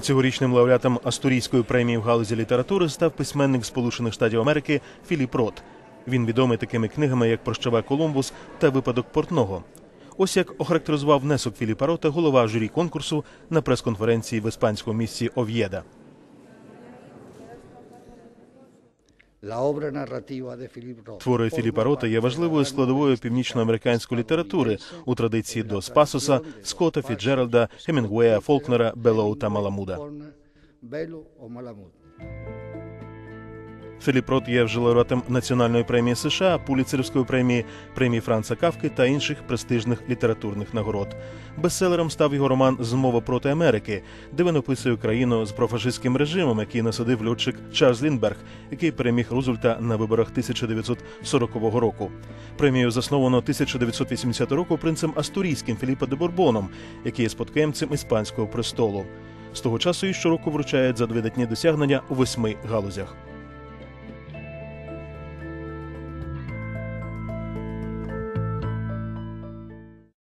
Цьогорічним лауреатом Астурійської премії в галузі літератури став письменник Сполучених Штатів Америки Філіп Рот. Він відомий такими книгами, як Прощавай Колумбус та Випадок портного. Ось як охарактеризував внесок Філіпа Рота голова журі конкурсу на прес-конференції в іспанському місті Ов'єда. Твори Філіпа Рота є важливою складовою північноамериканської літератури у традиції до Спасоса, Скотта, Фіджеральда, Хемінгуея, Фолкнера, Белоу та Маламуда. Філіп Рот є вже лауреатом Національної премії США, Пуліцерівської премії, премії Франца Кавки та інших престижних літературних нагород. Бестселером став його роман Змова проти Америки, де він описує країну з профашистським режимом, який насадив льотчик Чарльз Ліндберг, який переміг Рузвельта на виборах 1940 року. Премію засновано 1980 року принцем Астурійським Філіпа де Бурбоном, який є спадкоємцем іспанського престолу. З того часу і щороку вручають за видатні досягнення у восьми галузях.